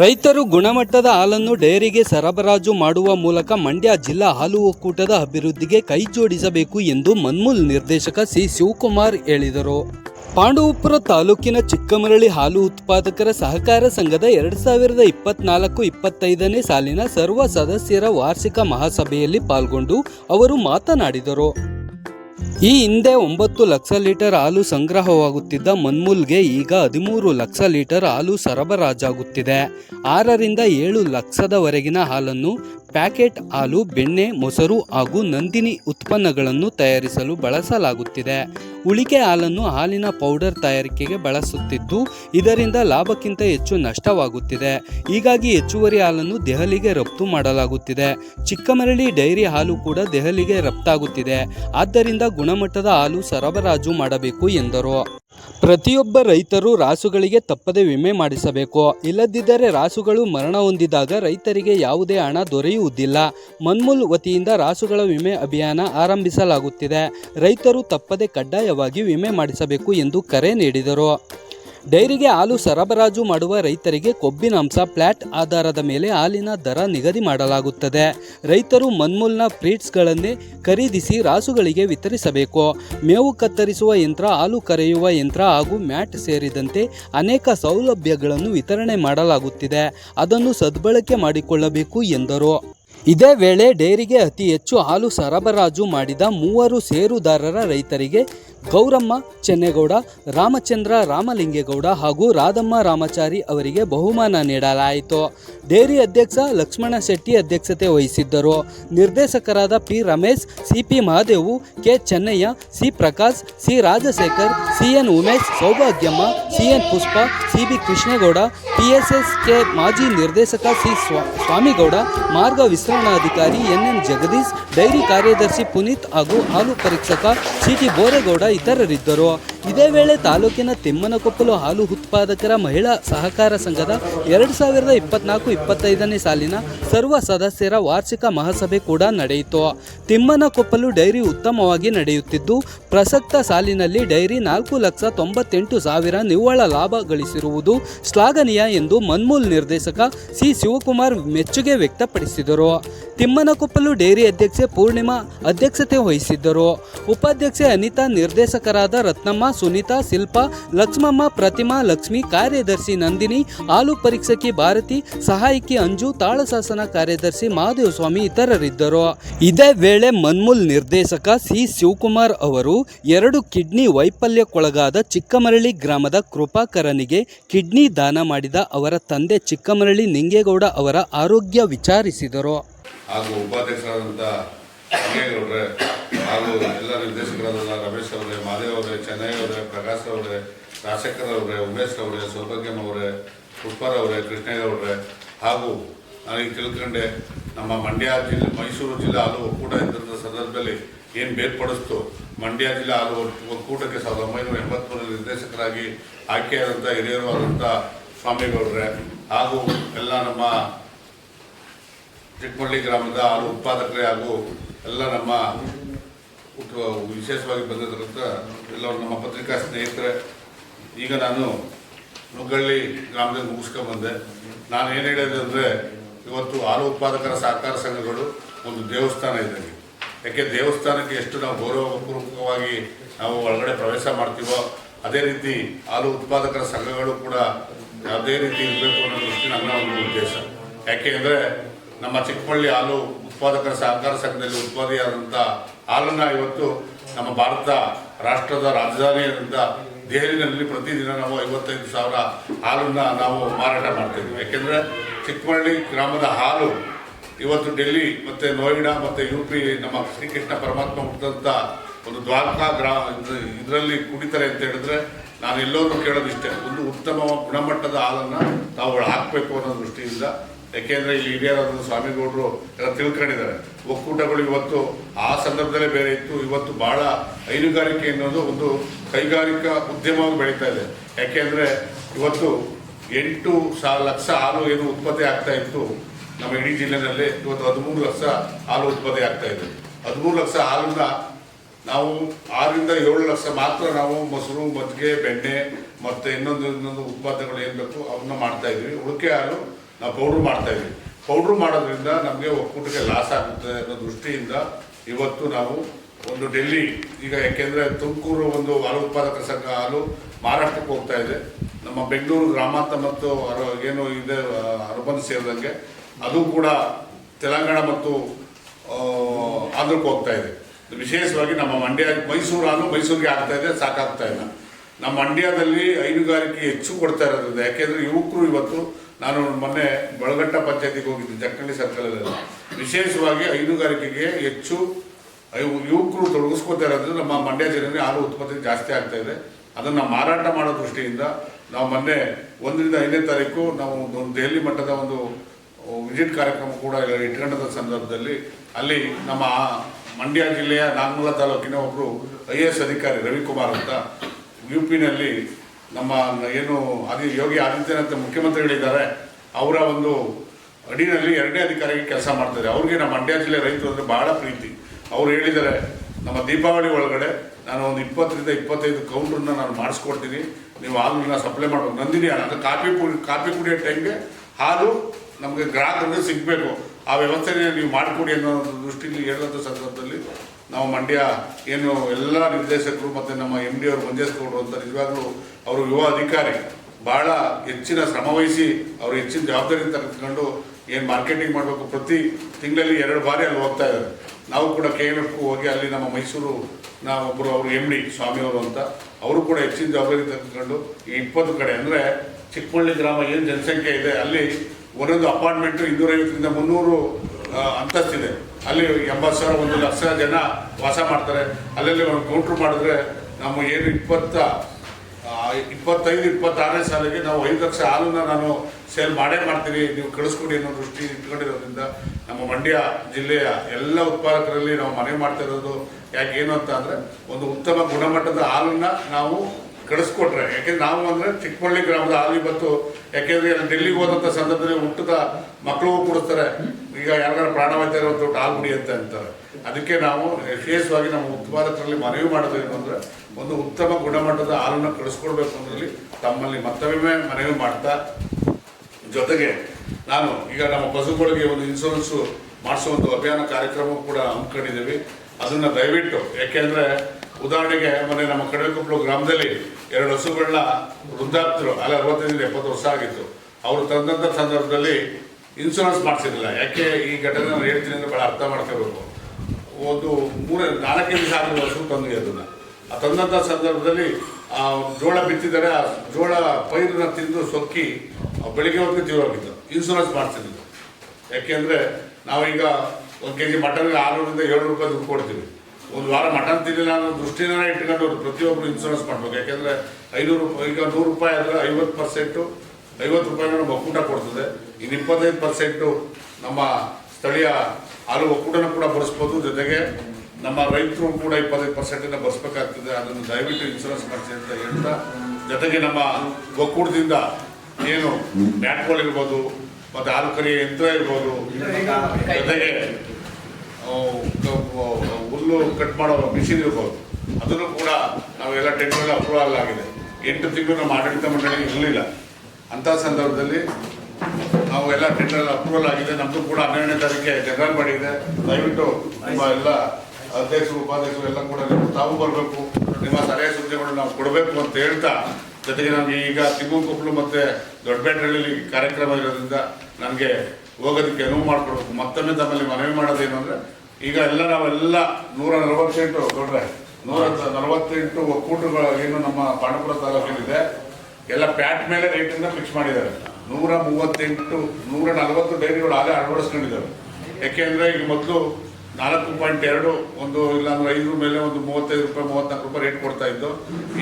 ರೈತರು ಗುಣಮಟ್ಟದ ಹಾಲನ್ನು ಡೈರಿಗೆ ಸರಬರಾಜು ಮಾಡುವ ಮೂಲಕ ಮಂಡ್ಯ ಜಿಲ್ಲಾ ಹಾಲು ಒಕ್ಕೂಟದ ಅಭಿವೃದ್ಧಿಗೆ ಕೈಜೋಡಿಸಬೇಕು ಎಂದು ಮನ್ಮೂಲ್ ನಿರ್ದೇಶಕ ಸಿ ಶಿವಕುಮಾರ್ ಹೇಳಿದರು. ಪಾಂಡವಪುರ ತಾಲೂಕಿನ ಚಿಕ್ಕಮರಳಿ ಹಾಲು ಉತ್ಪಾದಕರ ಸಹಕಾರ ಸಂಘದ ಎರಡು ಸಾವಿರದ ಇಪ್ಪತ್ನಾಲ್ಕು ಇಪ್ಪತ್ತೈದನೇ ಸಾಲಿನ ಸರ್ವ ಸದಸ್ಯರ ವಾರ್ಷಿಕ ಮಹಾಸಭೆಯಲ್ಲಿ ಪಾಲ್ಗೊಂಡು ಅವರು ಮಾತನಾಡಿದರು. ಈ ಹಿಂದೆ ಒಂಬತ್ತು ಲಕ್ಷ ಲೀಟರ್ ಹಾಲು ಸಂಗ್ರಹವಾಗುತ್ತಿದ್ದ ಮನ್ಮೂಲ್ಗೆ ಈಗ ಹದಿಮೂರು ಲಕ್ಷ ಲೀಟರ್ ಹಾಲು ಸರಬರಾಜಾಗುತ್ತಿದೆ. ಆರರಿಂದ ಏಳು ಲಕ್ಷದವರೆಗಿನ ಹಾಲನ್ನು ಪ್ಯಾಕೆಟ್, ಹಾಲು, ಬೆಣ್ಣೆ, ಮೊಸರು ಹಾಗೂ ನಂದಿನಿ ಉತ್ಪನ್ನಗಳನ್ನು ತಯಾರಿಸಲು ಬಳಸಲಾಗುತ್ತಿದೆ. ಉಳಿಕೆ ಹಾಲನ್ನು ಹಾಲಿನ ಪೌಡರ್ ತಯಾರಿಕೆಗೆ ಬಳಸುತ್ತಿದ್ದು, ಇದರಿಂದ ಲಾಭಕ್ಕಿಂತ ಹೆಚ್ಚು ನಷ್ಟವಾಗುತ್ತಿದೆ. ಹೀಗಾಗಿ ಹೆಚ್ಚುವರಿ ಹಾಲನ್ನು ದೆಹಲಿಗೆ ರಫ್ತು ಮಾಡಲಾಗುತ್ತಿದೆ. ಚಿಕ್ಕಮರಳಿ ಡೈರಿ ಹಾಲು ಕೂಡ ದೆಹಲಿಗೆ ರಫ್ತಾಗುತ್ತಿದೆ. ಆದ್ದರಿಂದ ಗುಣಮಟ್ಟದ ಹಾಲು ಸರಬರಾಜು ಮಾಡಬೇಕು ಎಂದರು. ಪ್ರತಿಯೊಬ್ಬ ರೈತರು ರಾಸುಗಳಿಗೆ ತಪ್ಪದೆ ವಿಮೆ ಮಾಡಿಸಬೇಕು. ಇಲ್ಲದಿದ್ದರೆ ರಾಸುಗಳು ಮರಣ ಹೊಂದಿದಾಗ ರೈತರಿಗೆ ಯಾವುದೇ ಹಣ ದೊರೆಯುವುದಿಲ್ಲ. ಮನ್ಮುಲ್ ವತಿಯಿಂದ ರಾಸುಗಳ ವಿಮೆ ಅಭಿಯಾನ ಆರಂಭಿಸಲಾಗುತ್ತಿದೆ. ರೈತರು ತಪ್ಪದೆ ಕಡ್ಡಾಯವಾಗಿ ವಿಮೆ ಮಾಡಿಸಬೇಕು ಎಂದು ಕರೆ ನೀಡಿದರು. ಡೈರಿಗೆ ಹಾಲು ಸರಬರಾಜು ಮಾಡುವ ರೈತರಿಗೆ ಕೊಬ್ಬಿನ ಅಂಶ ಫ್ಲಾಟ್ ಆಧಾರದ ಮೇಲೆ ಹಾಲಿನ ದರ ನಿಗದಿ ಮಾಡಲಾಗುತ್ತದೆ. ರೈತರು ಮನ್ಮೂಲ್ನ ಫ್ರೀಟ್ಸ್ಗಳನ್ನೇ ಖರೀದಿಸಿ ರಾಸುಗಳಿಗೆ ವಿತರಿಸಬೇಕು. ಮೇವು ಕತ್ತರಿಸುವ ಯಂತ್ರ, ಹಾಲು ಕರೆಯುವ ಯಂತ್ರ ಹಾಗೂ ಮ್ಯಾಟ್ ಸೇರಿದಂತೆ ಅನೇಕ ಸೌಲಭ್ಯಗಳನ್ನು ವಿತರಣೆ ಮಾಡಲಾಗುತ್ತಿದೆ. ಅದನ್ನು ಸದ್ಬಳಕೆ ಮಾಡಿಕೊಳ್ಳಬೇಕು ಎಂದರು. ಇದೇ ವೇಳೆ ಡೈರಿಗೆ ಅತಿ ಹೆಚ್ಚು ಹಾಲು ಸರಬರಾಜು ಮಾಡಿದ ಮೂವರು ಸೇರುದಾರರ ರೈತರಿಗೆ ಗೌರಮ್ಮ ಚೆನ್ನೇಗೌಡ, ರಾಮಚಂದ್ರ ರಾಮಲಿಂಗೇಗೌಡ ಹಾಗೂ ರಾಧಮ್ಮ ರಾಮಚಾರಿ ಅವರಿಗೆ ಬಹುಮಾನ ನೀಡಲಾಯಿತು. ಡೈರಿ ಅಧ್ಯಕ್ಷ ಲಕ್ಷ್ಮಣ ಶೆಟ್ಟಿ ಅಧ್ಯಕ್ಷತೆ ವಹಿಸಿದ್ದರು. ನಿರ್ದೇಶಕರಾದ P Ramesh C P Mahadevu, K Chennaiah, C Prakash, C Rajashekar C N Umesh, Soubhagyamma C N Pushpa C B Krishnegowda P S S K ಮಾಜಿ ನಿರ್ದೇಶಕ ಸಿ ಸ್ವಾಮಿಗೌಡ, ಮಾರ್ಗ ವಿಸ್ತರಣಾಧಿಕಾರಿ ಎನ್ ಎನ್ ಜಗದೀಶ್, ಡೈರಿ ಕಾರ್ಯದರ್ಶಿ ಪುನೀತ್ ಹಾಗೂ ಹಾಲು ಪರೀಕ್ಷಕ ಸಿ ಟಿ ಬೋರೇಗೌಡ ಇತರರಿದ್ದರು. ಇದೇ ವೇಳೆ ತಾಲೂಕಿನ ತಿಮ್ಮನಕೊಪ್ಪಲು ಹಾಲು ಉತ್ಪಾದಕರ ಮಹಿಳಾ ಸಹಕಾರ ಸಂಘದ ಎರಡು ಸಾವಿರದ ಇಪ್ಪತ್ನಾಲ್ಕು ಇಪ್ಪತ್ತೈದನೇ ಸಾಲಿನ ಸರ್ವ ಸದಸ್ಯರ ವಾರ್ಷಿಕ ಮಹಾಸಭೆ ಕೂಡ ನಡೆಯಿತು. ತಿಮ್ಮನಕೊಪ್ಪಲು ಡೈರಿ ಉತ್ತಮವಾಗಿ ನಡೆಯುತ್ತಿದ್ದು, ಪ್ರಸಕ್ತ ಸಾಲಿನಲ್ಲಿ ಡೈರಿ ನಾಲ್ಕು ಲಕ್ಷ ತೊಂಬತ್ತೆಂಟು ಸಾವಿರ ನಿವ್ವಳ ಲಾಭ ಗಳಿಸಿರುವುದು ಶ್ಲಾಘನೀಯ ಎಂದು ಮನ್ಮೂಲ್ ನಿರ್ದೇಶಕ ಸಿ ಶಿವಕುಮಾರ್ ಮೆಚ್ಚುಗೆ ವ್ಯಕ್ತಪಡಿಸಿದರು. ತಿಮ್ಮನಕೊಪ್ಪಲು ಡೈರಿ ಅಧ್ಯಕ್ಷೆ ಪೂರ್ಣಿಮಾ ಅಧ್ಯಕ್ಷತೆ ವಹಿಸಿದ್ದರು. ಉಪಾಧ್ಯಕ್ಷೆ ಅನಿತಾ ನಿರ್ದೇಶಕರಾದ ರತ್ನಮ್ಮ ಸುನೀತಾ, ಶಿಲ್ಪಾ, ಲಕ್ಷ್ಮಮ್ಮ, ಪ್ರತಿಮಾ, ಲಕ್ಷ್ಮಿ, ಕಾರ್ಯದರ್ಶಿ ನಂದಿನಿ, ಹಾಲು ಪರೀಕ್ಷಕಿ ಭಾರತಿ, ಸಹಾಯಕಿ ಅಂಜು, ತಾಳಶಾಸನ ಕಾರ್ಯದರ್ಶಿ ಮಹಾದೇವ ಸ್ವಾಮಿ ಇತರರಿದ್ದರು. ಇದೇ ವೇಳೆ ಮನ್ಮೂಲ್ ನಿರ್ದೇಶಕ ಸಿ. ಶಿವಕುಮಾರ್ ಅವರು ಎರಡು ಕಿಡ್ನಿ ವೈಫಲ್ಯಕ್ಕೊಳಗಾದ ಚಿಕ್ಕಮರಳಿ ಗ್ರಾಮದ ಕೃಪಾಕರನಿಗೆ ಕಿಡ್ನಿ ದಾನ ಮಾಡಿದ ಅವರ ತಂದೆ ಚಿಕ್ಕಮರಳಿ ನಿಂಗೇಗೌಡ ಅವರ ಆರೋಗ್ಯ ವಿಚಾರಿಸಿದರು. ಹಾಗೂ ಉಪಾಧ್ಯಕ್ಷರಾದಂಥ ಹಾಗೂ ಎಲ್ಲ ನಿರ್ದೇಶಕರಾದ ರಮೇಶ್ ಅವರೇ, ಮಾದೇವ್ ಅವರೇ, ಚೆನ್ನೈ ಅವರೇ, ಪ್ರಕಾಶ್ ಅವರೇ, ರಾಜಶೇಖರ್ ಅವರೇ, ಉಮೇಶ್ ಅವರೇ ಸೌಭಾಗ್ಯಂ ಅವರೇ ಪುಷ್ಪರ್ ಅವರೇ ಕೃಷ್ಣೇಗೌಡ್ರೆ ಹಾಗೂ ನನಗೆ ತಿಳ್ಕೊಂಡೆ ನಮ್ಮ ಮಂಡ್ಯ ಜಿಲ್ಲೆ, ಮೈಸೂರು ಜಿಲ್ಲಾ ಹಾಲು ಒಕ್ಕೂಟ ಇದ್ದಂಥ ಸಂದರ್ಭದಲ್ಲಿ ಏನು ಬೇರ್ಪಡಿಸ್ತು? ಮಂಡ್ಯ ಜಿಲ್ಲಾ ಹಾಲು ಒಕ್ಕೂಟಕ್ಕೆ ಸಾವಿರದ ಒಂಬೈನೂರ ಎಂಬತ್ತ್ಮೂರರ ನಿರ್ದೇಶಕರಾಗಿ ಆಯ್ಕೆಯಾದಂಥ ಹಿರಿಯರು ಆದಂಥ ಸ್ವಾಮಿಗೌಡ್ರೆ, ಹಾಗೂ ಎಲ್ಲ ನಮ್ಮ ಚಿಕ್ಕಮಳ್ಳಿ ಗ್ರಾಮದ ಹಾಲು ಉತ್ಪಾದಕರೇ ಹಾಗೂ ಎಲ್ಲ ನಮ್ಮ ವಿಶೇಷವಾಗಿ ಬಂದಿದ್ದರಂತ ಎಲ್ಲರೂ ನಮ್ಮ ಪತ್ರಿಕಾ ಸ್ನೇಹಿತರೆ, ಈಗ ನಾನು ನುಗ್ಗಳ್ಳಿ ಗ್ರಾಮದಲ್ಲಿ ಮುಗಿಸ್ಕೊಂಡ್ಬಂದೆ ನಾನು ಏನು ಹೇಳಿದೆ ಅಂದರೆ, ಇವತ್ತು ಹಾಲು ಉತ್ಪಾದಕರ ಸಹಕಾರ ಸಂಘಗಳು ಒಂದು ದೇವಸ್ಥಾನ ಇದ್ದಂಗೆ ಯಾಕೆ ದೇವಸ್ಥಾನಕ್ಕೆ ಎಷ್ಟು ನಾವು ಗೌರವಪೂರ್ವಕವಾಗಿ ನಾವು ಒಳಗಡೆ ಪ್ರವೇಶ ಮಾಡ್ತೀವೋ, ಅದೇ ರೀತಿ ಹಾಲು ಉತ್ಪಾದಕರ ಸಂಘಗಳು ಕೂಡ ಯಾವುದೇ ರೀತಿ ಇರಬೇಕು ಅನ್ನೋ ದೃಷ್ಟಿ ನನ್ನ ಒಂದು ಉದ್ದೇಶ. ಯಾಕೆ ಅಂದರೆ, ನಮ್ಮ ಚಿಕ್ಕಪಳ್ಳಿ ಹಾಲು ಉತ್ಪಾದಕರ ಸಹಕಾರ ಸಂಘದಲ್ಲಿ ಉತ್ಪಾದನೆಯಾದಂಥ ಹಾಲನ್ನು ಇವತ್ತು ನಮ್ಮ ಭಾರತ ರಾಷ್ಟ್ರದ ರಾಜಧಾನಿಯಿಂದ ದೆಹಲಿನಲ್ಲಿ ಪ್ರತಿದಿನ ನಾವು ಐವತ್ತೈದು ಸಾವಿರ ಹಾಲನ್ನು ನಾವು ಮಾರಾಟ ಮಾಡ್ತೇವೆ ಯಾಕೆಂದರೆ ಚಿಕ್ಕಮಳ್ಳಿ ಗ್ರಾಮದ ಹಾಲು ಇವತ್ತು ಡೆಲ್ಲಿ ಮತ್ತು ನೋಯ್ಡಾ ಮತ್ತು ಯು ಪಿ ನಮ್ಮ ಶ್ರೀಕೃಷ್ಣ ಪರಮಾತ್ಮ ಹುಟ್ಟಿದಂಥ ಒಂದು ದ್ವಾರಕಾ ಗ್ರಾ ಇದರಲ್ಲಿ ಕುಡಿತಾರೆ ಅಂತ ಹೇಳಿದ್ರೆ ನಾನು ಎಲ್ಲರೂ ಕೇಳೋದಿಷ್ಟೇ, ಒಂದು ಉತ್ತಮ ಗುಣಮಟ್ಟದ ಹಾಲನ್ನು ನಾವು ಹಾಕಬೇಕು ಅನ್ನೋ ದೃಷ್ಟಿಯಿಂದ ಯಾಕೆಂದರೆ ಇಲ್ಲಿ ಹಿರಿಯರಾದ ಸ್ವಾಮಿಗೌಡರು ಎಲ್ಲ ತಿಳ್ಕೊಂಡಿದ್ದಾರೆ. ಒಕ್ಕೂಟಗಳು ಇವತ್ತು ಆ ಸಂದರ್ಭದಲ್ಲೇ ಬೇರೆ ಇತ್ತು. ಇವತ್ತು ಬಹಳ ಹೈನುಗಾರಿಕೆ ಅನ್ನೋದು ಒಂದು ಕೈಗಾರಿಕಾ ಉದ್ಯಮವಾಗಿ ಬೆಳೀತಾ ಇದೆ. ಯಾಕೆಂದರೆ ಇವತ್ತು ಎಂಟು ಸಾವಿರ ಲಕ್ಷ ಹಾಲು ಏನು ಉತ್ಪತ್ತಿ ಆಗ್ತಾ ಇತ್ತು. ನಮ್ಮ ಇಡೀ ಜಿಲ್ಲೆನಲ್ಲಿ ಇವತ್ತು ಹದಿಮೂರು ಲಕ್ಷ ಹಾಲು ಉತ್ಪತ್ತಿ ಆಗ್ತಾ ಇದೆ. ಹದಿಮೂರು ಲಕ್ಷ ಹಾಲನ್ನ ನಾವು ಆರರಿಂದ ಏಳು ಲಕ್ಷ ಮಾತ್ರ ನಾವು ಮೊಸರು, ಮಜ್ಜಿಗೆ, ಬೆಣ್ಣೆ ಮತ್ತು ಇನ್ನೊಂದು ಇನ್ನೊಂದು ಉತ್ಪಾದನೆಗಳು ಏನು ಬೇಕು ಅವನ್ನ ಮಾಡ್ತಾ ಇದ್ವಿ ಉಳಿಕೆ ಹಾಲು ನಾವು ಪೌಡ್ರ್ ಇದ್ದೀವಿ. ಪೌಡ್ರ್ ಮಾಡೋದ್ರಿಂದ ನಮಗೆ ಒಕ್ಕೂಟಕ್ಕೆ ಲಾಸ್ ಆಗುತ್ತೆ ಅನ್ನೋ ದೃಷ್ಟಿಯಿಂದ ಇವತ್ತು ನಾವು ಒಂದು ಡೆಲ್ಲಿ, ಈಗ ಯಾಕೆಂದರೆ ತುಮಕೂರು ಒಂದು ಹಾಲು ಉತ್ಪಾದಕರ ಸಂಘ ಹಾಲು ಮಹಾರಾಷ್ಟ್ರಕ್ಕೆ ಹೋಗ್ತಾ ಇದೆ. ನಮ್ಮ ಬೆಂಗಳೂರು ಗ್ರಾಮಾಂತರ ಮತ್ತು ಏನು ಇದೆ ಅರ್ಬನ್ ಸೇರಿದಂಗೆ ಅದು ಕೂಡ ತೆಲಂಗಾಣ ಮತ್ತು ಆಂಧ್ರಕ್ಕೆ ಹೋಗ್ತಾ ಇದೆ ವಿಶೇಷವಾಗಿ ನಮ್ಮ ಮಂಡ್ಯ, ಮೈಸೂರು ಹಾಲು ಮೈಸೂರಿಗೆ ಆಗ್ತಾ ಇದೆ, ಸಾಕಾಗ್ತಾ ಇಲ್ಲ. ನಮ್ಮ ಮಂಡ್ಯದಲ್ಲಿ ಹೈನುಗಾರಿಕೆ ಹೆಚ್ಚು ಕೊಡ್ತಾ ಇರೋದ್ರಿಂದ, ಯಾಕೆಂದರೆ ಯುವಕರು ಇವತ್ತು ನಾನು ಮೊನ್ನೆ ಬಳಗಟ್ಟ ಪಂಚಾಯತಿಗೆ ಹೋಗಿದ್ದೆ ಜಕ್ಕಳ್ಳಿ ಸರ್ಕಲಲ್ಲಿ. ವಿಶೇಷವಾಗಿ ಹೈನುಗಾರಿಕೆಗೆ ಹೆಚ್ಚು ಯುವಕರು ತೊಡಗಿಸ್ಕೊತಾ ಇರೋದ್ರಿಂದ ನಮ್ಮ ಮಂಡ್ಯ ಜಿಲ್ಲೆಯಲ್ಲಿ ಹಾಲು ಉತ್ಪತ್ತಿ ಜಾಸ್ತಿ ಆಗ್ತಾ ಇದೆ. ಅದನ್ನು ಮಾರಾಟ ಮಾಡೋ ದೃಷ್ಟಿಯಿಂದ ನಾವು ಮೊನ್ನೆ ಒಂದರಿಂದ ಐದನೇ ತಾರೀಕು ನಾವು ಒಂದು ದೆಹಲಿ ಮಟ್ಟದ ಒಂದು ವಿಸಿಟ್ ಕಾರ್ಯಕ್ರಮ ಕೂಡ ಇಟ್ಕೊಂಡದ ಸಂದರ್ಭದಲ್ಲಿ ಅಲ್ಲಿ ನಮ್ಮ ಮಂಡ್ಯ ಜಿಲ್ಲೆಯ ನಾಗಮೂಲ ತಾಲೂಕಿನ ಒಬ್ಬರು ಐ ಎ ಎಸ್ ಅಧಿಕಾರಿ ರವಿಕುಮಾರ್ ಅಂತ, ಯು ಪಿನಲ್ಲಿ ನಮ್ಮ ಏನು ಆದಿ ಯೋಗಿ ಆದಿತ್ಯನಾಥ್ ಮುಖ್ಯಮಂತ್ರಿಗಳಿದ್ದಾರೆ, ಅವರ ಒಂದು ಅಡಿನಲ್ಲಿ ಎರಡನೇ ಅಧಿಕಾರಿಗೆ ಕೆಲಸ ಮಾಡ್ತಾರೆ ಅವ್ರಿಗೆ ನಮ್ಮ ಮಂಡ್ಯ ಜಿಲ್ಲೆ ರೈತರು ಅಂದರೆ ಬಹಳ ಪ್ರೀತಿ. ಅವ್ರು ಹೇಳಿದ್ದಾರೆ, ನಮ್ಮ ದೀಪಾವಳಿ ಒಳಗಡೆ ನಾನು ಒಂದು ಇಪ್ಪತ್ತರಿಂದ ಇಪ್ಪತ್ತೈದು ಕೌಂಟ್ರನ್ನ ನಾನು ಮಾಡಿಸ್ಕೊಡ್ತೀನಿ. ನೀವು ಹಾಲನ್ನ ಸಪ್ಲೈ ಮಾಡ್ಬೋದು ನಂದಿನಿ ಹಾಲು ಅಂದರೆ ಕಾಫಿ ಪುಡಿ ಕಾಫಿ ಕುಡಿಯೋ ಟೈಮ್ಗೆ ಹಾಲು ನಮಗೆ ಗ್ರಾಹಕರಿಗೆ ಸಿಗಬೇಕು. ಆ ವ್ಯವಸ್ಥೆನೇ ನೀವು ಮಾಡಿಕೊಡಿ ಅನ್ನೋ ದೃಷ್ಟಿಯಲ್ಲಿ ಹೇಳುವಂಥ ಸಂದರ್ಭದಲ್ಲಿ ನಾವು ಮಂಡ್ಯ ಏನು ಎಲ್ಲ ನಿರ್ದೇಶಕರು ಮತ್ತು ನಮ್ಮ ಎಂ ಡಿ ಅವರು ಮಂಜೇಶ್ಗೌಡರು ಅಂತ ನಿಜವಾಗ್ಲೂ ಅವರು ಯುವ ಅಧಿಕಾರಿ ಭಾಳ ಹೆಚ್ಚಿನ ಶ್ರಮವಹಿಸಿ ಅವರು ಹೆಚ್ಚಿನ ಜವಾಬ್ದಾರಿ ತೆಗೆದುಕೊಂಡು ಏನು ಮಾರ್ಕೆಟಿಂಗ್ ಮಾಡಬೇಕು ಪ್ರತಿ ತಿಂಗಳಲ್ಲಿ ಎರಡು ಬಾರಿ ಅಲ್ಲಿ ಹೋಗ್ತಾ ಇದ್ದಾರೆ. ನಾವು ಕೂಡ ಕೆ ಎಂ ಎಫ್ಗೂ ಹೋಗಿ ಅಲ್ಲಿ ನಮ್ಮ ಮೈಸೂರು ನಾವು ಒಬ್ಬರು ಅವರು ಎಂ ಡಿ ಸ್ವಾಮಿಯವರು ಅಂತ, ಅವರು ಕೂಡ ಹೆಚ್ಚಿನ ಜವಾಬ್ದಾರಿ ತೆಗೆದುಕೊಂಡು ಈ ಇಪ್ಪತ್ತು ಕಡೆ ಅಂದರೆ ಚಿಕ್ಕಮಳ್ಳಿ ಗ್ರಾಮ ಏನು ಜನಸಂಖ್ಯೆ ಇದೆ, ಅಲ್ಲಿ ಒಂದೊಂದು ಅಪಾರ್ಟ್ಮೆಂಟು ಇನ್ನೂರೈವತ್ತರಿಂದ ಮುನ್ನೂರು ಅಂತಸ್ತಿದೆ. ಅಲ್ಲಿ ಎಂಬತ್ತು ಸಾವಿರ ಒಂದು ಲಕ್ಷ ಜನ ವಾಸ ಮಾಡ್ತಾರೆ. ಅಲ್ಲಲ್ಲಿ ಒಂದು ಕೌಂಟ್ರ್ ಮಾಡಿದ್ರೆ ನಮ್ಮ ಏನು ಇಪ್ಪತ್ತ ಇಪ್ಪತ್ತೈದು, ಇಪ್ಪತ್ತಾರನೇ ಸಾಲಿಗೆ ನಾವು ಐದು ಲಕ್ಷ ಹಾಲನ್ನು ನಾನು ಸೇಲ್ ಮಾಡೇ ಮಾಡ್ತೀನಿ. ನೀವು ಕಳಿಸ್ಕೊಡಿ ಅನ್ನೋ ದೃಷ್ಟಿ ಇಟ್ಕೊಂಡಿರೋದ್ರಿಂದ ನಮ್ಮ ಮಂಡ್ಯ ಜಿಲ್ಲೆಯ ಎಲ್ಲ ಉತ್ಪಾದಕರಲ್ಲಿ ನಾವು ಮನೆ ಮಾಡ್ತಾ ಇರೋದು ಯಾಕೆ ಏನು ಅಂತ ಅಂದರೆ ಒಂದು ಉತ್ತಮ ಗುಣಮಟ್ಟದ ಹಾಲನ್ನು ನಾವು ಕಳಿಸ್ಕೊಟ್ರೆ. ಯಾಕೆಂದ್ರೆ ನಾವು ಅಂದರೆ ಚಿಕ್ಕಮಳ್ಳಿ ಗ್ರಾಮದ ಹಾಲು ಬತ್ತು ಯಾಕೆಂದ್ರೆ ಡೆಲ್ಲಿಗೆ ಹೋದಂಥ ಸಂದರ್ಭದಲ್ಲಿ ಹುಟ್ಟದ ಮಕ್ಕಳು ಕುಡಿಸ್ತಾರೆ. ಈಗ ಯಾರಿಗಾರ ಪ್ರಾಣವಾಯ್ತಾ ಇರೋ ದೊಡ್ಡ ಹಾಲು ಅಂತ ಅಂತಾರೆ. ಅದಕ್ಕೆ ನಾವು ವಿಶೇಷವಾಗಿ ನಮ್ಮ ಉತ್ಪಾದಕರಲ್ಲಿ ಮನವಿ ಮಾಡೋದು ಏನು ಅಂದರೆ ಒಂದು ಉತ್ತಮ ಗುಣಮಟ್ಟದ ಹಾಲನ್ನು ಕಳಿಸ್ಕೊಡ್ಬೇಕು ಅನ್ನೋದ್ರಲ್ಲಿ ತಮ್ಮಲ್ಲಿ ಮತ್ತೊಮ್ಮೆ ಮನವಿ ಮಾಡ್ತಾ ಜೊತೆಗೆ ನಾನು ಈಗ ನಮ್ಮ ಪಶುಗಳಿಗೆ ಒಂದು ಇನ್ಶೂರೆನ್ಸು ಮಾಡಿಸೋ ಅಭಿಯಾನ ಕಾರ್ಯಕ್ರಮ ಕೂಡ ಹಮ್ಮಿಕೊಂಡಿದ್ದೀವಿ ಅದನ್ನು ದಯವಿಟ್ಟು, ಯಾಕೆಂದರೆ ಉದಾಹರಣೆಗೆ ಮೊನ್ನೆ ನಮ್ಮ ಕಡವೆಕೊಪ್ಪಲು ಗ್ರಾಮದಲ್ಲಿ ಎರಡು ಹಸುಗಳನ್ನ ವೃದ್ಧಾಪ್ತರು ಅಲ್ಲ ಅರವತ್ತೈದರಿಂದ ಎಪ್ಪತ್ತು ವರ್ಷ ಆಗಿತ್ತು. ಅವರು ತಂದಂಥ ಸಂದರ್ಭದಲ್ಲಿ ಇನ್ಶೂರೆನ್ಸ್ ಮಾಡಿಸಿರಲಿಲ್ಲ. ಯಾಕೆ ಈ ಘಟನೆ ನಾನು ಹೇಳ್ತೀನಿ ಅಂದರೆ ಭಾಳ ಅರ್ಥ ಮಾಡ್ಕೋಬೇಕು. ಒಂದು ಮೂರು, ನಾಲ್ಕೈದು ಆಗಿರೋ ಹಸು ತಂದ್ವಿ ಅದನ್ನು. ಆ ತಂದಂಥ ಸಂದರ್ಭದಲ್ಲಿ ಆ ಜೋಳ ಬಿತ್ತಿದರೆ ಆ ಜೋಳ ಪೈರನ್ನ ತಿಂದು ಸೊಕ್ಕಿ ಬೆಳಿಗ್ಗೆ ಹೊತ್ತು ತೀವ್ರವಾಗಿತ್ತು. ಇನ್ಶೂರೆನ್ಸ್ ಮಾಡ್ತಿದ್ದಿದ್ದು ಯಾಕೆಂದರೆ ನಾವೀಗ ಒಂದು ಕೆ ಜಿ ಮಟನ್ಗೆ ಆರುನೂರಿಂದ ಏಳ್ನೂರು ರೂಪಾಯಿ ದುಡ್ಡು ಕೊಡ್ತೀವಿ. ಒಂದು ವಾರ ಮಟನ್ ತಿನ್ನಿಲ್ಲ ಅನ್ನೋ ದೃಷ್ಟಿನ ಇಟ್ಕೊಂಡು ಪ್ರತಿಯೊಬ್ಬರು ಇನ್ಶೂರೆನ್ಸ್ ಮಾಡ್ಬೇಕು. ಯಾಕೆಂದರೆ ಐನೂರು ರೂಪಾಯಿ ಈಗ ನೂರು ರೂಪಾಯಿ ಆದರೆ ಐವತ್ತು ಪರ್ಸೆಂಟು ಐವತ್ತು ರೂಪಾಯಿ ನಮ್ಮ ಒಕ್ಕೂಟ ಕೊಡ್ತದೆ. ಇನ್ನು ಇಪ್ಪತ್ತೈದು ಪರ್ಸೆಂಟು ನಮ್ಮ ಸ್ಥಳೀಯ ಹಾಲು ಒಕ್ಕೂಟನ ಕೂಡ ಬರೆಸ್ಬೋದು ಜೊತೆಗೆ ನಮ್ಮ ರೈತರು ಕೂಡ ಇಪ್ಪತ್ತೈದು ಪರ್ಸೆಂಟನ್ನು ಬರೆಸ್ಬೇಕಾಗ್ತದೆ ಅದನ್ನು ದಯವಿಟ್ಟು ಇನ್ಶೂರೆನ್ಸ್ ಮಾಡಿಸಿ ಅಂತ ಹೇಳ್ತಾ, ಜೊತೆಗೆ ನಮ್ಮ ಒಕ್ಕೂಟದಿಂದ ಏನು ಮ್ಯಾಟ್ಗಳು ಇರ್ಬೋದು, ಮತ್ತು ಹಾಲು ಕರಿಯ ಯಂತ್ರ ಇರ್ಬೋದು, ಜೊತೆಗೆ ಹುಲ್ಲು ಕಟ್ ಮಾಡೋ ಮಿಷಿನ್ ಇರ್ಬೋದು. ಅದನ್ನು ಕೂಡ ನಾವೆಲ್ಲ ಟೆಂಡರ್ ಅಪ್ರೂವಲ್ ಆಗಿದೆ. ಎಂಟು ತಿಂಗಳು ನಮ್ಮ ಆಡಳಿತ ಮಂಡಳಿ ಇರಲಿಲ್ಲ. ಅಂಥ ಸಂದರ್ಭದಲ್ಲಿ ನಾವು ಎಲ್ಲ ಟೆಂಡರ್ ಅಪ್ರೂವಲ್ ಆಗಿದೆ. ನಮ್ಮದು ಕೂಡ ಹನ್ನೆರಡನೇ ತಾರೀಕೆ ಜನರಲ್ ಮಾಡಿದೆ ದಯವಿಟ್ಟು ನಿಮ್ಮ ಎಲ್ಲ ಅಧ್ಯಕ್ಷರು, ಉಪಾಧ್ಯಕ್ಷರು ಎಲ್ಲ ಕೂಡ ನೀವು ತಾವು ಬರಬೇಕು. ನಿಮ್ಮ ಸಲಹೆ ಸೂಚನೆಗಳು ನಾವು ಕೊಡಬೇಕು ಅಂತ ಹೇಳ್ತಾ, ಜೊತೆಗೆ ನಮಗೆ ಈಗ ತಿಮ್ಮಕೊಪ್ಪಲು ಮತ್ತು ದೊಡ್ಡಪೇಟೆಯಲ್ಲಿ ಕಾರ್ಯಕ್ರಮ ಇರೋದ್ರಿಂದ ನನಗೆ ಹೋಗೋದಕ್ಕೆ ಅನುವು ಮಾಡಿಕೊಡ್ಬೇಕು. ಮತ್ತೊಮ್ಮೆ ತಮ್ಮಲ್ಲಿ ಮನವಿ ಮಾಡೋದೇನು ಅಂದರೆ, ಈಗ ಎಲ್ಲ ನಾವೆಲ್ಲ ನೂರ ನಲವತ್ತೆಂಟು ದೊಡ್ಡ ನೂರ ನಲವತ್ತೆಂಟು ಒಕ್ಕೂಟಗಳು ಏನು ನಮ್ಮ ಪಾಂಡಪುರ ತಾಲೂಕಿನಿದೆ ಎಲ್ಲ ಪ್ಯಾಟ್ ಮೇಲೆ ರೇಟನ್ನು ಫಿಕ್ಸ್ ಮಾಡಿದ್ದಾರೆ. ನೂರ ಮೂವತ್ತೆಂಟು, ನೂರ ನಲವತ್ತು ಡೈರಿಗಳು ಆಗಲೇ ಅಳವಡಿಸ್ಕೊಂಡಿದ್ದಾರೆ ಯಾಕೆಂದರೆ ಈಗ ಮೊದಲು ನಾಲ್ಕು ಪಾಯಿಂಟ್ ಎರಡು, ಒಂದು ಇಲ್ಲಾಂದ್ರೆ ಐದು ಮೇಲೆ ಒಂದು ಮೂವತ್ತೈದು ರೂಪಾಯಿ, ಮೂವತ್ನಾಲ್ಕು ರೂಪಾಯಿ ರೇಟ್ ಕೊಡ್ತಾ ಇದ್ದು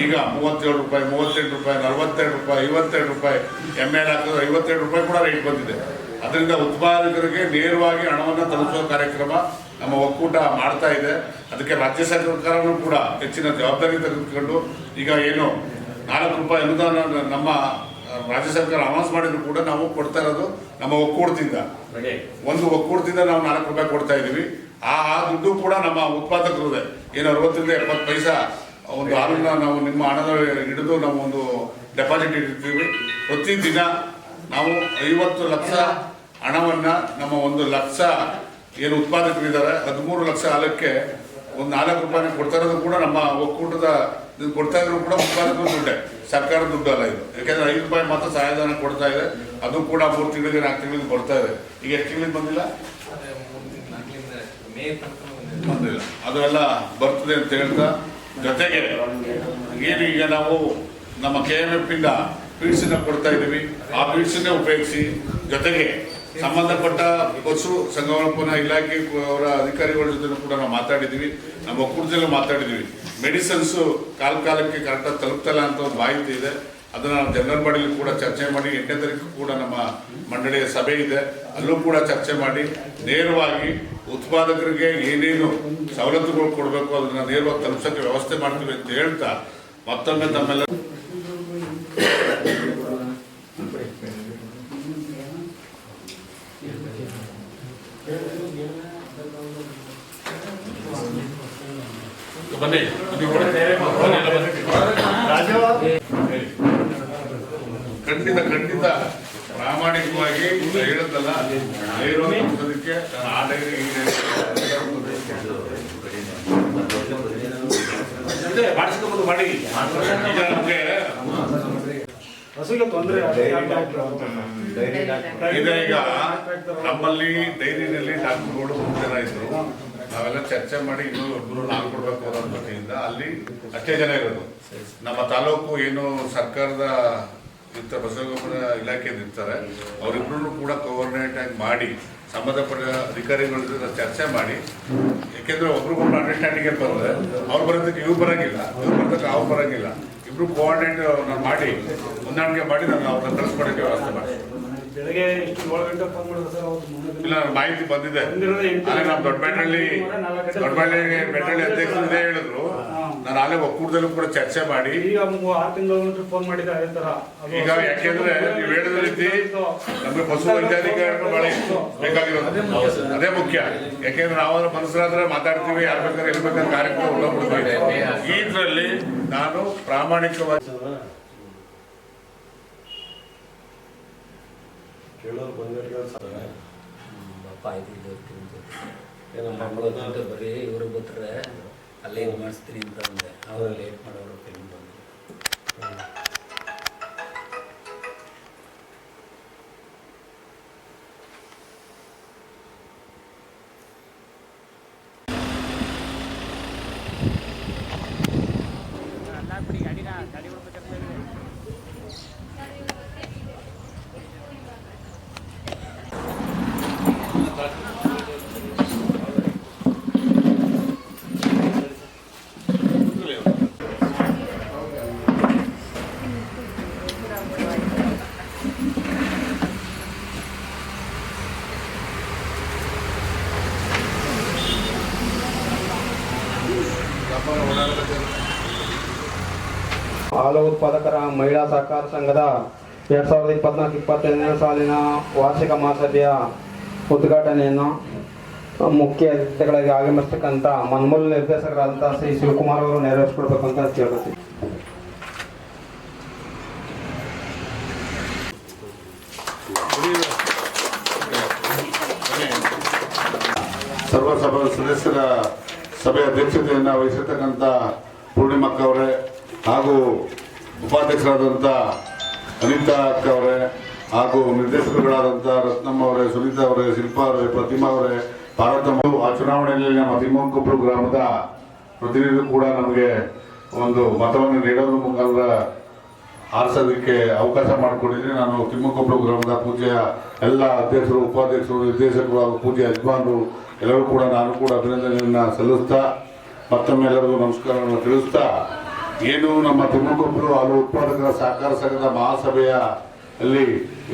ಈಗ ಮೂವತ್ತೇಳು ರೂಪಾಯಿ, ಮೂವತ್ತೆಂಟು ರೂಪಾಯಿ, ನಲವತ್ತೆರಡು ರೂಪಾಯಿ, ಐವತ್ತೆರಡು ರೂಪಾಯಿ ಎಂ ಎಲ್ ಹಾಕಿದ್ರೆ ಐವತ್ತೆರಡು ರೂಪಾಯಿ ಕೂಡ ರೇಟ್ ಬಂದಿದೆ. ಅದರಿಂದ ಉತ್ಪಾದಕರಿಗೆ ನೇರವಾಗಿ ಹಣವನ್ನು ತಲುಪಿಸುವ ಕಾರ್ಯಕ್ರಮ ನಮ್ಮ ಒಕ್ಕೂಟ ಮಾಡ್ತಾ ಇದೆ. ಅದಕ್ಕೆ ರಾಜ್ಯ ಸರ್ಕಾರನೂ ಕೂಡ ಹೆಚ್ಚಿನ ಜವಾಬ್ದಾರಿ ತೆಗೆದುಕೊಂಡು ಈಗ ಏನು ನಾಲ್ಕು ರೂಪಾಯಿ ಅನುದಾನ ನಮ್ಮ ರಾಜ್ಯ ಸರ್ಕಾರ ಅನೌನ್ಸ್ ಮಾಡಿದ್ರು ಕೂಡ ನಾವು ಕೊಡ್ತಾ ಇರೋದು ನಮ್ಮ ಒಕ್ಕೂಟದಿಂದ. ಒಂದು ಒಕ್ಕೂಟದಿಂದ ನಾವು ನಾಲ್ಕು ರೂಪಾಯಿ ಕೊಡ್ತಾ ಇದ್ದೀವಿ. ಆ ಆ ದುಡ್ಡು ಕೂಡ ನಮ್ಮ ಉತ್ಪಾದಕರದೇ ಏನು ಅರವತ್ತರಿಂದ ಎಪ್ಪತ್ತು ಪೈಸಾ ಒಂದು ಹಾಲನ್ನ ನಾವು ನಿಮ್ಮ ಹಣದ ಹಿಡಿದು ನಾವು ಒಂದು ಡೆಪಾಸಿಟ್ ಇಟ್ಟಿರ್ತೀವಿ. ಪ್ರತಿದಿನ ನಾವು ಐವತ್ತು ಲಕ್ಷ ಹಣವನ್ನ ನಮ್ಮ ಒಂದು ಲಕ್ಷ ಏನು ಉತ್ಪಾದಕರಿದ್ದಾರೆ, ಹದಿಮೂರು ಲಕ್ಷ ಹಾಲಕ್ಕೆ ಒಂದು ನಾಲ್ಕು ರೂಪಾಯಿ ಕೊಡ್ತಾ ಇರೋದು ಕೂಡ ನಮ್ಮ ಒಕ್ಕೂಟದ ಕೊಡ್ತಾ ಇದ್ರು ಕೂಡ ಉತ್ಪಾದಕರು ದುಡ್ಡೆ. ಸರ್ಕಾರದ ದುಡ್ಡು ಅಲ್ಲ ಇದು. ಯಾಕೆಂದ್ರೆ ಐದು ರೂಪಾಯಿ ಮಾತ್ರ ಸಹಾಯಧನ ಕೊಡ್ತಾ ಇದೆ. ಅದು ಕೂಡ ಮೂರು ತಿಂಗಳಿಗೆ, ನಾಲ್ಕು ತಿಂಗಳಿಗೆ ಕೊಡ್ತಾ ಇದೆ. ಈಗ ಎಷ್ಟು ತಿಂಗಳಿಗೆ ಬಂದಿಲ್ಲ? ಬಂದಿಲ್ಲ. ಅದೆಲ್ಲ ಬರ್ತದೆ ಅಂತ ಹೇಳ್ತಾ, ಜೊತೆಗೆ ಏನು ಈಗ ನಾವು ನಮ್ಮ ಕೆ ಎಂ ಎಫ್ ಇಂದ ಪೀಡ್ಸನ್ನ ಕೊಡ್ತಾ ಇದ್ದೀವಿ. ಆ ಪೀಡ್ಸನ್ನೇ ಉಪಯೋಗಿಸಿ ಜೊತೆಗೆ ಸಂಬಂಧಪಟ್ಟ ಪಶು ಸಂಗೋಪನಾ ಇಲಾಖೆ ಅವರ ಅಧಿಕಾರಿಗಳ ಜೊತೆ ಕೂಡ ನಾವು ಮಾತಾಡಿದ್ದೀವಿ. ನಮ್ಮ ಒಕ್ಕೂಟದಲ್ಲಿ ಮಾತಾಡಿದ್ದೀವಿ. ಮೆಡಿಸನ್ಸು ಕಾಲ ಕಾಲಕ್ಕೆ ಕರೆಕ್ಟಾಗಿ ತಲುಪ್ತಲ್ಲ ಅಂತ ಒಂದು ಮಾಹಿತಿ ಇದೆ. ಅದನ್ನ ನಾವು ಜನರಲ್ ಬಾಡಿಯಲ್ಲಿ ಕೂಡ ಚರ್ಚೆ ಮಾಡಿ, ಎಂಟನೇ ತಾರೀಕು ಕೂಡ ನಮ್ಮ ಮಂಡಳಿಯ ಸಭೆ ಇದೆ. ಅಲ್ಲೂ ಕೂಡ ಚರ್ಚೆ ಮಾಡಿ, ನೇರವಾಗಿ ಉತ್ಪಾದಕರಿಗೆ ಏನೇನು ಸವಲತ್ತುಗಳು ಕೊಡಬೇಕು ಅದನ್ನ ನೇರವಾಗಿ ತಲುಪಿಸೋಕ್ಕೆ ವ್ಯವಸ್ಥೆ ಮಾಡ್ತೀವಿ ಅಂತ ಹೇಳ್ತಾ ಮತ್ತೊಮ್ಮೆ ತಮ್ಮೆಲ್ಲ ಬನ್ನಿ ಖಂಡಿತ ಖಂಡಿತ. ಪ್ರಾಮಾಣಿಕವಾಗಿ ತಲುಪಿಸೋದಕ್ಕೆ ನಾನು ಆ ಡೈರಿ ಮಾಡಿಸ್ಕೊಂಡು ಮಾಡಿ. ಈಗ ನಮ್ಗೆ ಹಸುಗೆ ತೊಂದರೆ ಇದೆ ಈಗ ನಮ್ಮಲ್ಲಿ ಡೈರಿನಲ್ಲಿ ಡಾಕ್ಟರ್ಗಳು ಜನ ಇದ್ರು. ನಾವೆಲ್ಲ ಚರ್ಚೆ ಮಾಡಿ ಇನ್ನೂ ಇಬ್ಬರು ನಾಲ್ಕು ಕೊಡಬೇಕು ಅನ್ನೋ ಅಲ್ಲಿ ಅಷ್ಟೇ ಜನ ಇರೋದು. ನಮ್ಮ ತಾಲೂಕು ಏನು ಸರ್ಕಾರದ ಇರ್ತಾರೆ ಬಸವಗೊಬ್ಬರ ಇಲಾಖೆಯಿಂದ ಇರ್ತಾರೆ ಅವರಿಬ್ಬರು ಕೂಡ ಕೋಆರ್ಡಿನೇಟ್ ಆಗಿ ಮಾಡಿ, ಸಂಬಂಧಪಟ್ಟ ಅಧಿಕಾರಿಗಳ ಜೊತೆ ಚರ್ಚೆ ಮಾಡಿ. ಯಾಕೆಂದ್ರೆ ಒಬ್ರಿಗೊಬ್ರು ಅಂಡರ್ಸ್ಟ್ಯಾಂಡಿಂಗ್ ಬಂದ್ರೆ ಅವ್ರು ಬರೋದಕ್ಕೆ ಇವ್ರು ಬರಂಗಿಲ್ಲ. ಇವ್ರು ಬರೋದಕ್ಕೆ ಅವ್ರು ಬರಂಗಿಲ್ಲ. ಇಬ್ರು ಕೋಆರ್ಡಿನೇಟ್ ಮಾಡಿ, ಹೊಂದಾಣಿಕೆ ಮಾಡಿ ನಾನು ಅವ್ರನ್ನ ಕಳಿಸ್ಕೊಡೋಕ್ಕೆ ವ್ಯವಸ್ಥೆ ಮಾಡಿ ಬೆಳಗ್ಗೆ ಇಷ್ಟು ಏಳು ಗಂಟೆ ಫೋನ್ ಮಾಡಿದ್ರು ಸರ್ ಅವತ್ತು ಇಲ್ಲ ನನಗೆ ಮಾಹಿತಿ ಬಂದಿದೆ. ಆದ್ರೆ ನಮ್ಮ ದೊಡ್ಡಬೆಟ್ಟಳ್ಳಿ ಬೆಟ್ಟಳ್ಳಿ ಅಧ್ಯಕ್ಷರು ಇದೇ ಹೇಳಿದ್ರು. ನಾನು ಅಲ್ಲೇ ಒಕ್ಕೂಟದಲ್ಲೂ ಕೂಡ ಚರ್ಚೆ ಮಾಡಿ. ಈಗ ಆರು ತಿಂಗಳು ಫೋನ್ ಮಾಡಿದ್ದೆ ಅದೇ ತರ. ಅದು ಈಗ ಯಾಕೆಂದ್ರೆ ನೀವು ಹೇಳಿದ ರೀತಿ ನಮಗೆ ಪಶು ವೈದ್ಯಾಧಿಕಾರಿಗಳು ಬಹಳ ಇತ್ತು ಬೇಕಾಗಿರೋದು. ಅದೇ ಮುಖ್ಯ ಯಾಕೆಂದ್ರೆ ನಾವು ಮನಸ್ಸಾದ್ರೆ ಮಾತಾಡ್ತೀವಿ ಯಾರು ಬೇಕಾದ್ರೆ ಎಲ್ಲಿ ಬೇಕಾದ್ರೆ ಕಾರ್ಯಕ್ರಮ ಈ ಇದರಲ್ಲಿ ನಾನು ಪ್ರಾಮಾಣಿಕವಾಗಿ ಕೇಳೋರು ಬಂದವರಿಗೆ ಅಪ್ಪ ಆಯ್ತು ಏನಪ್ಪ ಬರೀ ಇವರು ಬಿಟ್ರೆ ಅಲ್ಲೇ ಹಿಂಗೆ ಮಾಡಿಸ್ತೀನಿ ಅಂತ ಅಂದೆ. ಅವ್ರು ಲೇಟ್ ಮಾಡೋರು ಫಿಲ್ಮ್ ಬಂದು ಹಾಲು ಉತ್ಪಾದಕರ ಮಹಿಳಾ ಸಹಕಾರ ಸಂಘದ ಎರಡ್ ಸಾವಿರದ ಇಪ್ಪತ್ನಾಲ್ಕು ಇಪ್ಪತ್ತೈದನೇ ಸಾಲಿನ ವಾರ್ಷಿಕ ಮಹಾಸಭೆಯ ಉದ್ಘಾಟನೆಯನ್ನು ಮುಖ್ಯ ಅತಿಥಿಗಳಾಗಿ ಆಗಮಿಸ್ತಕ್ಕಂಥ ಮನ್ಮೂಲ ನಿರ್ದೇಶಕರಾದಂಥ ಶ್ರೀ ಶಿವಕುಮಾರ್ ಅವರು ನೆರವೇರಿಸ್ಕೊಡ್ಬೇಕು ಅಂತ ಕೇಳ್ತೀವಿ ಸರ್ವಸಭಾ ಸದಸ್ಯರ ಸಭೆ ಅಧ್ಯಕ್ಷತೆಯನ್ನು ವಹಿಸಿರ್ತಕ್ಕಂಥ ಪೂರ್ಣಿಮಕ್ಕ ಹಾಗೂ ಉಪಾಧ್ಯಕ್ಷರಾದಂಥ ಅನಿತಾ ಅಕ್ಕ ಅವರೇ ಹಾಗೂ ನಿರ್ದೇಶಕರುಗಳಾದಂಥ ರತ್ನಮ್ಮ ಅವರೇ, ಸುನೀತಾ ಅವರೇ, ಶಿಲ್ಪಾ ಅವರೇ, ಪ್ರತಿಮಾ ಅವರೇ ಅವರು ಆ ಚುನಾವಣೆಯಲ್ಲಿ ನಮ್ಮ ತಿಮ್ಮಂಕೊಪ್ಪಳು ಗ್ರಾಮದ ಪ್ರತಿನಿಧಿ ಕೂಡ ನಮಗೆ ಒಂದು ಮತವನ್ನು ನೀಡೋದ್ರ ಮುಖಾಂತರ ಆರಿಸೋದಕ್ಕೆ ಅವಕಾಶ ಮಾಡಿಕೊಟ್ಟಿದ್ರೆ. ನಾನು ತಿಮ್ಮಕೊಪ್ಪಲು ಗ್ರಾಮದ ಪೂಜೆಯ, ಎಲ್ಲ ಅಧ್ಯಕ್ಷರು, ಉಪಾಧ್ಯಕ್ಷರು, ನಿರ್ದೇಶಕರು ಹಾಗೂ ಪೂಜೆ ಯಜಮಾನರು ಎಲ್ಲರೂ ಕೂಡ ನಾನು ಕೂಡ ಅಭಿನಂದನೆಯನ್ನು ಸಲ್ಲಿಸ್ತಾ ಮತ್ತೊಮ್ಮೆ ಎಲ್ಲರಿಗೂ ನಮಸ್ಕಾರವನ್ನು ತಿಳಿಸ್ತಾ ಏನು ನಮ್ಮ ತುಮಕೊಬ್ಬರು ಹಾಲು ಉತ್ಪಾದಕರ ಸಹಕಾರ ಸಂಘದ ಮಹಾಸಭೆಯ ಅಲ್ಲಿ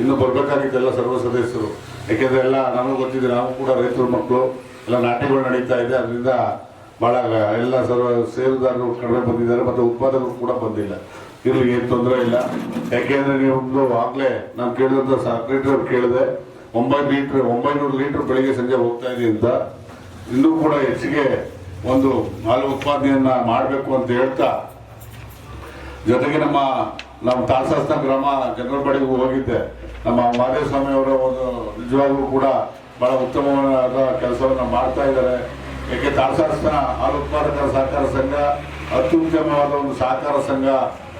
ಇನ್ನು ಬರಬೇಕಾಗಿದ್ದೆಲ್ಲ ಸರ್ವ ಸದಸ್ಯರು. ಯಾಕೆಂದ್ರೆ ಎಲ್ಲ ನಮಗೆ ಗೊತ್ತಿದೆ, ನಾವು ಕೂಡ ರೈತರ ಮಕ್ಕಳು, ಎಲ್ಲ ನಾಟಿಗಳು ನಡೀತಾ ಇದೆ, ಅದರಿಂದ ಭಾಳ ಎಲ್ಲ ಸರ್ವ ಸೇವೆದಾರರು ಕಡಿಮೆ ಬಂದಿದ್ದಾರೆ ಮತ್ತು ಉತ್ಪಾದಕರು ಕೂಡ ಬಂದಿಲ್ಲ. ಇರಲಿ ಏನು ತೊಂದರೆ ಇಲ್ಲ. ಯಾಕೆಂದ್ರೆ ನೀವು ಆಗಲೇ ನಾನು ಕೇಳಿದಂಥ ಸೆಕ್ರೆಟರಿ ಅವ್ರು ಕೇಳಿದೆ ಒಂಬೈನೂರು ಲೀಟ್ರ್ ಒಂಬೈನೂರು ಲೀಟ್ರ್ ಬೆಳಿಗ್ಗೆ ಸಂಜೆ ಹೋಗ್ತಾ ಇದೆ ಅಂತ. ಇನ್ನೂ ಕೂಡ ಹೆಚ್ಚಿಗೆ ಒಂದು ಹಾಲು ಉತ್ಪಾದನೆಯನ್ನ ಮಾಡಬೇಕು ಅಂತ ಹೇಳ್ತಾ ಜೊತೆಗೆ ನಮ್ಮ ನಮ್ಮ ತಾಸಸ್ನ ಗ್ರಾಮ ಜನರಬಡಿಗೂ ಹೋಗಿದ್ದೆ. ನಮ್ಮ ಮಾದೇಸ್ವಾಮಿ ಅವರ ಒಂದು ನಿಜವಾಗ್ಲೂ ಕೂಡ ಬಹಳ ಉತ್ತಮವಾದ ಕೆಲಸವನ್ನು ಮಾಡ್ತಾ ಇದ್ದಾರೆ. ಏಕೆ ತಾಳಸಾಸ್ನ ಹಾಲು ಉತ್ಪಾದಕರ ಸಹಕಾರ ಸಂಘ, ಅತ್ಯುತ್ತಮವಾದ ಒಂದು ಸಹಕಾರ ಸಂಘ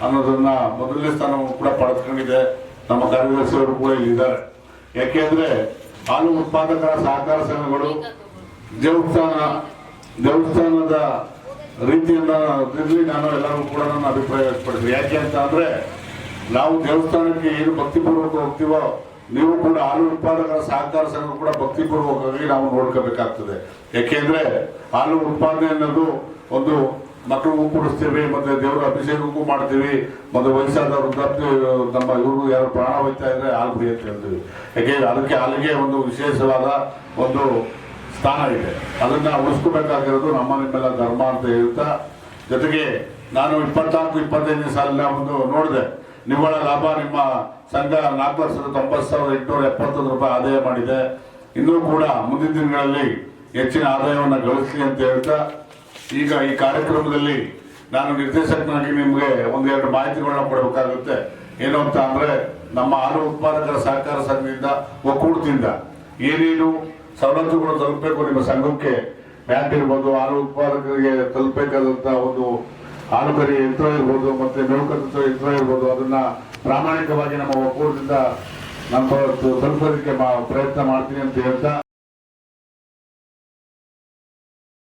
ಅನ್ನೋದನ್ನ ಮೊದಲನೇ ಸ್ಥಾನವನ್ನು ಕೂಡ ಪಡೆದುಕೊಂಡಿದೆ. ನಮ್ಮ ಕಾರ್ಯದರ್ಶಿಯವರು ಕೂಡ ಇಲ್ಲಿದ್ದಾರೆ. ಯಾಕೆಂದ್ರೆ ಹಾಲು ಉತ್ಪಾದಕರ ಸಹಕಾರ ಸಂಘಗಳು ದೇವಸ್ಥಾನ, ದೇವಸ್ಥಾನದ ರೀತಿಯನ್ನ ಇರ್ಲಿ ನಾನು ಎಲ್ಲರೂ ಕೂಡ ನನ್ನ ಅಭಿಪ್ರಾಯ ವ್ಯಕ್ತಪಡಿಸಿದೆ ಯಾಕೆ ಅಂತ ಅಂದರೆ, ನಾವು ದೇವಸ್ಥಾನಕ್ಕೆ ಏನು ಭಕ್ತಿಪೂರ್ವಕ ಹೋಗ್ತೀವೋ, ನೀವು ಕೂಡ ಹಾಲು ಉತ್ಪಾದಕರ ಸಹಕಾರ ಸಂಘ ಕೂಡ ಭಕ್ತಿಪೂರ್ವಕವಾಗಿ ನಾವು ನೋಡ್ಕೋಬೇಕಾಗ್ತದೆ. ಯಾಕೆಂದ್ರೆ ಹಾಲು ಉತ್ಪಾದನೆ ಅನ್ನೋದು ಒಂದು ಮಕ್ಕಳಿಗೂ ಕೂಡಿಸ್ತೀವಿ, ಮತ್ತೆ ದೇವರ ಅಭಿಷೇಕಕ್ಕೂ ಮಾಡ್ತೀವಿ, ಮತ್ತೆ ವಯಸ್ಸಾದ ವೃದ್ಧಾಪ್ತಿ ನಮ್ಮ ಇವರು ಯಾರು ಪ್ರಾಣ ಹೋಯ್ತಾ ಇದ್ರೆ ಹಾಲು ಅಂತ ಹೇಳ್ತೀವಿ ಯಾಕೆಂದ್ರೆ ಅದಕ್ಕೆ ಹಾಲಿಗೆ ಒಂದು ವಿಶೇಷವಾದ ಒಂದು ಸ್ಥಾನ ಇದೆ. ಅದನ್ನ ಉಳಿಸ್ಕೋಬೇಕಾಗಿರೋದು ನಮ್ಮ ನಿಮ್ಮೆಲ್ಲ ಧರ್ಮ ಅಂತ ಹೇಳ್ತಾ, ಜೊತೆಗೆ ನಾನು ಇಪ್ಪತ್ನಾಲ್ಕು, ಇಪ್ಪತ್ತೈದನೇ ಸಾಲಿನ ಒಂದು ನೋಡಿದೆ. ನಿವ್ವಳ ಲಾಭ ನಿಮ್ಮ ಸಂಘ ನಾಲ್ಕು ಲಕ್ಷದ ತೊಂಬತ್ತು ಸಾವಿರದ ಎಂಟುನೂರ ಎಪ್ಪತ್ತೊಂದು ರೂಪಾಯಿ ಆದಾಯ ಮಾಡಿದೆ. ಇನ್ನೂ ಕೂಡ ಮುಂದಿನ ದಿನಗಳಲ್ಲಿ ಹೆಚ್ಚಿನ ಆದಾಯವನ್ನು ಗಳಿಸಲಿ ಅಂತ ಹೇಳ್ತಾ, ಈಗ ಈ ಕಾರ್ಯಕ್ರಮದಲ್ಲಿ ನಾನು ನಿರ್ದೇಶಕನಾಗಿ ನಿಮಗೆ ಒಂದೆರಡು ಮಾಹಿತಿಗಳನ್ನ ಕೊಡಬೇಕಾಗುತ್ತೆ. ಏನು ಅಂತ ಅಂದ್ರೆ, ನಮ್ಮ ಹಾಲು ಉತ್ಪಾದಕರ ಸಹಕಾರ ಸಂಘದಿಂದ ಒಕ್ಕೂಟದಿಂದ ಏನೇನು ಸವಲತ್ತುಗಳು ತಲುಪಬೇಕು. ನಿಮ್ಮ ಸಂಘಕ್ಕೆ ಬ್ಯಾಂಕ್ ಇರ್ಬೋದು ಹಾಲು ಉತ್ಪಾದಕರಿಗೆ ತಲುಪಬೇಕಾದಂತ ಒಂದು ಹಾಲುಕರಿ ಯಂತ್ರ ಇರ್ಬೋದು, ಮತ್ತೆ ಮೇಲ್ಕತ್ತ ಯಂತ್ರ ಇರ್ಬೋದು. ಅದನ್ನ ಪ್ರಾಮಾಣಿಕವಾಗಿ ನಮ್ಮ ಒಕ್ಕೂಟದಿಂದ ನಮ್ಮ ತಲುಪೋದಕ್ಕೆ ಪ್ರಯತ್ನ ಮಾಡ್ತೀನಿ ಅಂತ ಹೇಳ್ತಾ